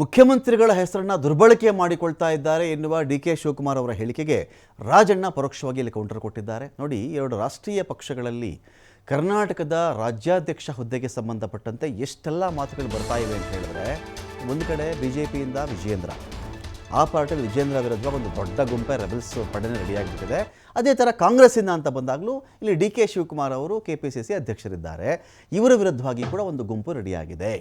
ಮುಖ್ಯಮಂತ್ರಿಗಳ ಹೆಸರನ್ನು ದುರ್ಬಳಕೆ ಮಾಡಿಕೊಳ್ತಾ ಇದ್ದಾರೆ ಎನ್ನುವ ಡಿ ಕೆ ಶಿವಕುಮಾರ್ ಅವರ ಹೇಳಿಕೆಗೆ ರಾಜಣ್ಣ ಪರೋಕ್ಷವಾಗಿ ಇಲ್ಲಿ ಕೌಂಟರ್ ಕೊಟ್ಟಿದ್ದಾರೆ. ನೋಡಿ ಎರಡು ರಾಷ್ಟ್ರೀಯ ಪಕ್ಷಗಳಲ್ಲಿ ಕರ್ನಾಟಕದ ರಾಜ್ಯಾಧ್ಯಕ್ಷ ಹುದ್ದೆಗೆ ಸಂಬಂಧಪಟ್ಟಂತೆ ಎಷ್ಟೆಲ್ಲ ಮಾತುಗಳು ಬರ್ತಾ ಇವೆ ಅಂತ ಹೇಳಿದ್ರೆ, ಒಂದು ಕಡೆ ಬಿ ಜೆ ಪಿಯಿಂದ ವಿಜಯೇಂದ್ರ, ಆ ಪಾರ್ಟಿಯಲ್ಲಿ ವಿಜೇಂದ್ರ ವಿರುದ್ಧ ಒಂದು ದೊಡ್ಡ ಗುಂಪೆ ರೆಬಲ್ಸ್ ಪಡೆನೆ ರೆಡಿಯಾಗಿಬಿಟ್ಟಿದೆ. ಅದೇ ಥರ ಕಾಂಗ್ರೆಸ್ಸಿಂದ ಅಂತ ಬಂದಾಗಲೂ ಇಲ್ಲಿ ಡಿ ಕೆ ಶಿವಕುಮಾರ್ ಅವರು ಕೆ ಪಿ ಸಿ ಸಿ ಅಧ್ಯಕ್ಷರಿದ್ದಾರೆ. ಇವರ ವಿರುದ್ಧವಾಗಿ ಕೂಡ ಒಂದು ಗುಂಪು ರೆಡಿಯಾಗಿದೆ.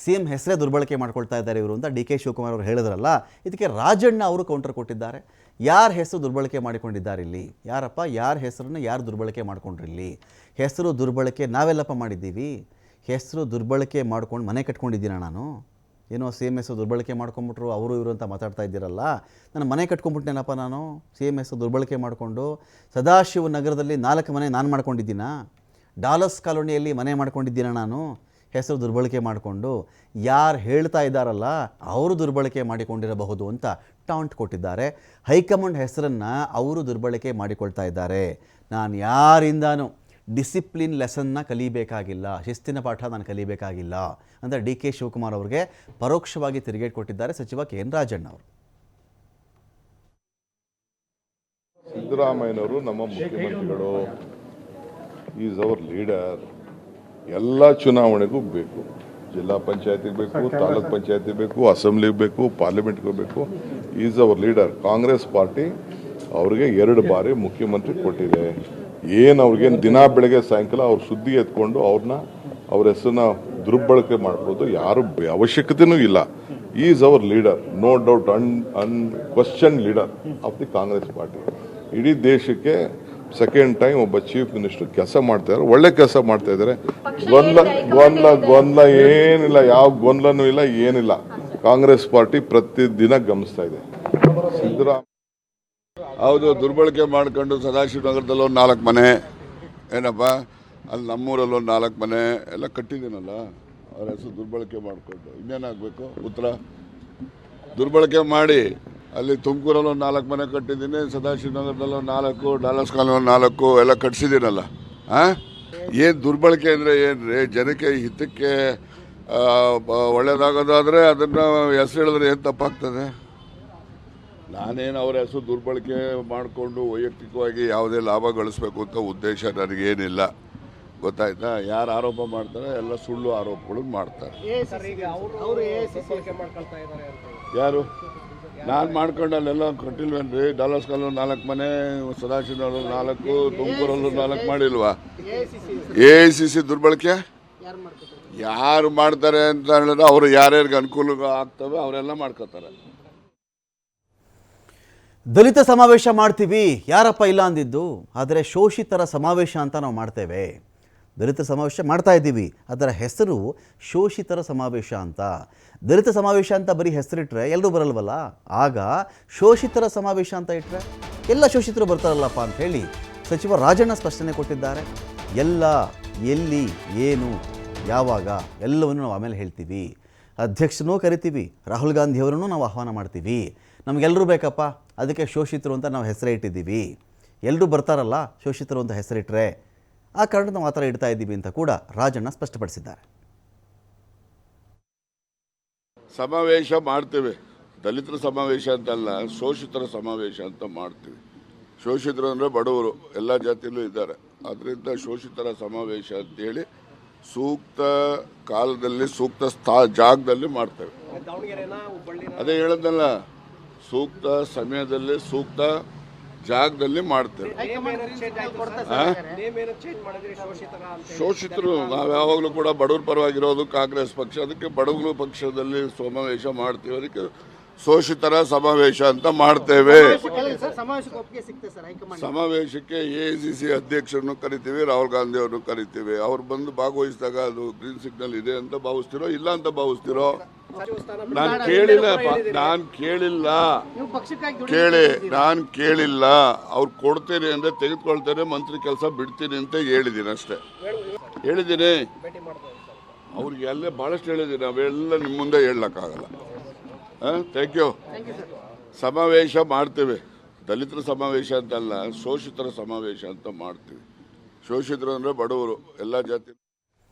ಸಿ ಎಂ ಹೆಸರೇ ದುರ್ಬಳಕೆ ಮಾಡ್ಕೊಳ್ತಾ ಇದ್ದಾರೆ ಇವರು ಅಂತ ಡಿ ಕೆ ಶಿವಕುಮಾರ್ ಅವರು ಹೇಳಿದ್ರಲ್ಲ, ಇದಕ್ಕೆ ರಾಜಣ್ಣ ಅವರು ಕೌಂಟರ್ ಕೊಟ್ಟಿದ್ದಾರೆ. ಯಾರ ಹೆಸರು ದುರ್ಬಳಕೆ ಮಾಡಿಕೊಂಡಿದ್ದಾರೆ ಇಲ್ಲಿ? ಯಾರಪ್ಪ? ಯಾರ ಹೆಸರನ್ನು ಯಾರು ದುರ್ಬಳಕೆ ಮಾಡ್ಕೊಂಡಿರಲಿ? ಹೆಸರು ದುರ್ಬಳಕೆ ನಾವೆಲ್ಲಪ್ಪ ಮಾಡಿದ್ದೀವಿ. ಹೆಸರು ದುರ್ಬಳಕೆ ಮಾಡ್ಕೊಂಡು ಮನೆ ಕಟ್ಕೊಂಡಿದ್ದೀನ ನಾನು? ಏನೋ ಸಿ ಎಂ ಎಸ್ ದುರ್ಬಳಕೆ ಮಾಡ್ಕೊಂಬಿಟ್ರು ಅವರು ಇವರು ಅಂತ ಮಾತಾಡ್ತಾ ಇದ್ದೀರಲ್ಲ. ನಾನು ಮನೆ ಕಟ್ಕೊಂಡ್ಬಿಟ್ಟೇನಪ್ಪ ನಾನು? ಸಿ ಎಂ ಎಸ್ ದುರ್ಬಳಕೆ ಮಾಡಿಕೊಂಡು ಸದಾಶಿವ ನಗರದಲ್ಲಿ ನಾಲ್ಕು ಮನೆ ನಾನು ಮಾಡ್ಕೊಂಡಿದ್ದೀನ? ಡಾಲಸ್ ಕಾಲೋನಿಯಲ್ಲಿ ಮನೆ ಮಾಡ್ಕೊಂಡಿದ್ದೀನ ನಾನು? ಹೆಸರು ದುರ್ಬಳಕೆ ಮಾಡಿಕೊಂಡು ಯಾರು ಹೇಳ್ತಾ ಇದ್ದಾರಲ್ಲ ಅವರು ದುರ್ಬಳಕೆ ಮಾಡಿಕೊಂಡಿರಬಹುದು ಅಂತ ಟಾಂಟ್ ಕೊಟ್ಟಿದ್ದಾರೆ. ಹೈಕಮಾಂಡ್ ಹೆಸರನ್ನು ಅವರು ದುರ್ಬಳಕೆ ಮಾಡಿಕೊಳ್ತಾ ಇದ್ದಾರೆ. ನಾನು ಯಾರಿಂದಾನು ಡಿಸಿಪ್ಲಿನ್ ಲೆಸನ್ನ ಕಲಿಬೇಕಾಗಿಲ್ಲ, ಶಿಸ್ತಿನ ಪಾಠ ನಾನು ಕಲಿಬೇಕಾಗಿಲ್ಲ ಅಂತ ಡಿ ಕೆ ಶಿವಕುಮಾರ್ ಅವರಿಗೆ ಪರೋಕ್ಷವಾಗಿ ತಿರುಗೇಟ್ ಕೊಟ್ಟಿದ್ದಾರೆ ಸಚಿವ ಕೆ ಎನ್ ರಾಜಣ್ಣ ಅವರು. ಸಿದ್ದರಾಮಯ್ಯನವರು ನಮ್ಮ ಮುಖ್ಯಮಂತ್ರಿಗಳು ಈಸ್ ಅವರ್ ಲೀಡರ್ ಎಲ್ಲ ಚುನಾವಣೆಗೂ ಬೇಕು. ಜಿಲ್ಲಾ ಪಂಚಾಯತಿಗೆ ಬೇಕು ತಾಲೂಕ್ ಪಂಚಾಯತಿ ಬೇಕು ಅಸೆಂಬ್ಲಿಗೆ ಬೇಕು ಪಾರ್ಲಿಮೆಂಟ್ಗೂ ಬೇಕು. Is our leader Congress party ಅವ್ರಿಗೆ ಎರಡು ಬಾರಿ ಮುಖ್ಯಮಂತ್ರಿ ಕೊಟ್ಟಿದೆ. ಏನು ಅವ್ರಿಗೇನು ದಿನ ಬೆಳಗ್ಗೆ ಸಾಯಂಕಾಲ ಅವ್ರ ಸುದ್ದಿ ಎತ್ಕೊಂಡು ಅವ್ರನ್ನ ಅವ್ರ ಹೆಸರನ್ನ ದುರ್ಬಳಕೆ ಮಾಡ್ಬೋದು ಯಾರು ಅವಶ್ಯಕತೆನೂ ಇಲ್ಲ. Is our leader no doubt an un question leader of the Congress party. ಇಡೀ ದೇಶಕ್ಕೆ ಸೆಕೆಂಡ್ ಟೈಮ್ ಒಬ್ಬ ಚೀಫ್ ಮಿನಿಸ್ಟರ್ ಕೆಲಸ ಮಾಡ್ತಾ ಇದ್ದಾರೆ ಒಳ್ಳೆ ಕೆಲಸ ಮಾಡ್ತಾ ಇದ್ದಾರೆ ಗೊಂದಲ ಗೊಂದಲ ಗೊಂದಲ ಏನಿಲ್ಲ ಯಾವ ಗೊಂದಲನೂ ಇಲ್ಲ ಏನಿಲ್ಲ. ಕಾಂಗ್ರೆಸ್ ಪಾರ್ಟಿ ಪ್ರತಿದಿನ ಗಮನಿಸ್ತಾ ಇದೆ. ಸಿದ್ದರಾಮ ಹೌದು ದುರ್ಬಳಕೆ ಮಾಡ್ಕೊಂಡು ಸದಾಶಿವ ನಗರದಲ್ಲಿ ಒಂದು ನಾಲ್ಕು ಮನೆ. ಏನಪ್ಪ? ಅಲ್ಲಿ ನಮ್ಮೂರಲ್ಲಿ ಒಂದು ನಾಲ್ಕು ಮನೆ. ಎಲ್ಲ ಕಟ್ಟಿದ್ದೀನಲ್ಲ? ಅವ್ರ ಹೆಸರು ದುರ್ಬಳಕೆ ಮಾಡಿಕೊಂಡು. ಇನ್ನೇನಾಗಬೇಕು? ಉತ್ತರ? ದುರ್ಬಳಕೆ ಮಾಡಿ. ಅಲ್ಲಿ ತುಮಕೂರಲ್ಲಿ ಒಂದು ನಾಲ್ಕು ಮನೆ ಕಟ್ಟಿದ್ದೀನಿ ಸದಾಶಿವ ನಗರದಲ್ಲಿ ಒಂದು ನಾಲ್ಕು ಡಾಲರ್ಸ್ ಕಾಲೋನಿ ಒಂದು ನಾಲ್ಕು ಎಲ್ಲ ಕಟ್ಸಿದ್ದೀನಲ್ಲ. ಹಾಂ ಏನು ದುರ್ಬಳಕೆ ಅಂದರೆ ಏನು ರೀ ಜನಕ್ಕೆ ಹಿತಕ್ಕೆ ಒಳ್ಳೇದಾಗೋದಾದರೆ ಅದನ್ನು ಹೆಸರು ಹೇಳಿದ್ರೆ ಏನು ತಪ್ಪಾಗ್ತದೆ? ನಾನೇನು ಅವರ ಹೆಸರು ದುರ್ಬಳಕೆ ಮಾಡಿಕೊಂಡು ವೈಯಕ್ತಿಕವಾಗಿ ಯಾವುದೇ ಲಾಭ ಗಳಿಸ್ಬೇಕು ಅಂತ ಉದ್ದೇಶ ನನಗೇನಿಲ್ಲ. ಗೊತ್ತಾಯ್ತಾ? ಯಾರು ಆರೋಪ ಮಾಡ್ತಾರೆ ಎಲ್ಲ ಸುಳ್ಳು ಆರೋಪಗಳು ಮಾಡ್ತಾರೆ. ಯಾರು? ನಾನು ಮಾಡ್ಕೊಂಡು ಅಲ್ಲೆಲ್ಲ ಕಟ್ಟಿಲ್ವೇನ್ರಿ? ಡಾಲರ್ಸ್ ಕಾಲೋನಿ ನಾಲ್ಕು ಮನೆ ಸದಾಶಿವನಗರಲ್ಲಿ ನಾಲ್ಕು, ತುಮಕೂರಲ್ಲೂ ನಾಲ್ಕು ಮಾಡಿಲ್ವಾ? ಎ ಸಿ ಸಿ ದುರ್ಬಳಕೆ? ಯಾರು ಮಾಡ್ತಾರೆ ಅಂತ ಹೇಳಿದ್ರೆ ಅವರು ಯಾರ್ಯಾರಿಗೆ ಅನುಕೂಲ ಆಗ್ತವೆ ಅವರೆಲ್ಲ ಮಾಡ್ಕೋತಾರೆ. ದಲಿತ ಸಮಾವೇಶ ಮಾಡ್ತೀವಿ, ಯಾರಪ್ಪ ಇಲ್ಲ ಅಂದಿದ್ದು? ಆದರೆ ಶೋಷಿತರ ಸಮಾವೇಶ ಅಂತ ನಾವು ಮಾಡ್ತೇವೆ. ದಲಿತ ಸಮಾವೇಶ ಮಾಡ್ತಾ ಇದ್ದೀವಿ. ಅದರ ಹೆಸರು ಶೋಷಿತರ ಸಮಾವೇಶ ಅಂತ. ದಲಿತ ಸಮಾವೇಶ ಅಂತ ಬರೀ ಹೆಸರಿಟ್ರೆ ಎಲ್ಲರೂ ಬರಲ್ವಲ್ಲ? ಆಗ ಶೋಷಿತರ ಸಮಾವೇಶ ಅಂತ ಇಟ್ಟರೆ ಎಲ್ಲ ಶೋಷಿತರು ಬರ್ತಾರಲ್ಲಪ್ಪ ಅಂತ ಹೇಳಿ ಸಚಿವ ರಾಜಣ್ಣ ಸ್ಪಷ್ಟನೆ ಕೊಟ್ಟಿದ್ದಾರೆ. ಎಲ್ಲ, ಎಲ್ಲಿ, ಏನು, ಯಾವಾಗ ಎಲ್ಲವನ್ನು ನಾವು ಆಮೇಲೆ ಹೇಳ್ತೀವಿ. ಅಧ್ಯಕ್ಷನೂ ಕರಿತೀವಿ, ರಾಹುಲ್ ಗಾಂಧಿಯವರನ್ನು ನಾವು ಆಹ್ವಾನ ಮಾಡ್ತೀವಿ. ನಮಗೆಲ್ಲರೂ ಬೇಕಪ್ಪ? ಅದಕ್ಕೆ ಶೋಷಿತರು ಅಂತ ನಾವು ಹೆಸರೇ ಇಟ್ಟಿದ್ದೀವಿ. ಎಲ್ಲರೂ ಬರ್ತಾರಲ್ಲ ಶೋಷಿತರು ಅಂತ ಹೆಸರಿಟ್ರೆ. ಆ ಕಾರಣ ನಾವು ಆ ಥರ ಇಡ್ತಾ ಇದ್ದೀವಿ ಅಂತ ಕೂಡ ರಾಜಣ್ಣ ಸ್ಪಷ್ಟಪಡಿಸಿದ್ದಾರೆ. ಸಮಾವೇಶ ಮಾಡ್ತೇವೆ. ದಲಿತರ ಸಮಾವೇಶ ಅಂತಲ್ಲ, ಶೋಷಿತರ ಸಮಾವೇಶ ಅಂತ ಮಾಡ್ತೀವಿ. ಶೋಷಿತರು ಅಂದರೆ ಬಡವರು, ಎಲ್ಲ ಜಾತಿಯಲ್ಲೂ ಇದ್ದಾರೆ. ಅದರಿಂದ ಶೋಷಿತರ ಸಮಾವೇಶ ಅಂತೇಳಿ ಸೂಕ್ತ ಕಾಲದಲ್ಲಿ, ಸೂಕ್ತ ಸ್ಥಾ, ಜಾಗದಲ್ಲಿ ಮಾಡ್ತೇವೆ. ಅದೇ ಹೇಳೋದಲ್ಲ, ಸೂಕ್ತ ಸಮಯದಲ್ಲಿ ಸೂಕ್ತ ಜಾಗದಲ್ಲಿ ಮಾಡ್ತೇವೆ? ಶೋಷಿತರು ನಾವು ಯಾವಾಗಲೂ ಕೂಡ ಬಡವ್ರ ಪರವಾಗಿರೋದು ಕಾಂಗ್ರೆಸ್ ಪಕ್ಷ. ಅದಕ್ಕೆ ಬಡವರು ಪಕ್ಷದಲ್ಲಿ ಸಮಾವೇಶ ಮಾಡ್ತೀವಿ. ಅದಕ್ಕೆ ಶೋಷಿತರ ಸಮಾವೇಶ ಅಂತ ಮಾಡ್ತೇವೆ. ಸಮಾವೇಶಕ್ಕೆ ಎ ಸಿ ಸಿ ಅಧ್ಯಕ್ಷರನ್ನು ಕರಿತೀವಿ ರಾಹುಲ್ ಗಾಂಧಿ ಅವರನ್ನು ಕರಿತೀವಿ. ಅವ್ರು ಬಂದು ಭಾಗವಹಿಸಿದಾಗ ಅದು ಗ್ರೀನ್ ಸಿಗ್ನಲ್ ಇದೆ ಅಂತ ಭಾವಿಸ್ತಿರೋ ಇಲ್ಲ ಅಂತ ಭಾವಿಸ್ತಿರೋ ನಾನು ಕೇಳಿಲ್ಲ ನಾನು ಕೇಳಿಲ್ಲ. ಕೇಳಿ ನಾನು ಕೇಳಿಲ್ಲ. ಅವ್ರು ಕೊಡ್ತೀನಿ ಅಂದರೆ ತೆಗೆದುಕೊಳ್ತೇನೆ ಮಂತ್ರಿ ಕೆಲಸ ಬಿಡ್ತೀನಿ ಅಂತ ಹೇಳಿದ್ದೀನಿ ಅಷ್ಟೇ. ಹೇಳಿದ್ದೀನಿ ಅವ್ರಿಗೆ ಅಲ್ಲೇ ಭಾಳಷ್ಟು ಹೇಳಿದ್ದೀನಿ ಅವೆಲ್ಲ ನಿಮ್ಮ ಮುಂದೆ ಹೇಳಕ್ಕಾಗಲ್ಲ. ಥ್ಯಾಂಕ್ ಯು ಸಮಾವೇಶ ಮಾಡ್ತೇವೆ. ದಲಿತರ ಸಮಾವೇಶ ಅಂತಲ್ಲ ಶೋಷಿತರ ಸಮಾವೇಶ ಅಂತ ಮಾಡ್ತೀವಿ. ಶೋಷಿತರು ಅಂದರೆ ಬಡವರು ಎಲ್ಲ ಜಾತಿ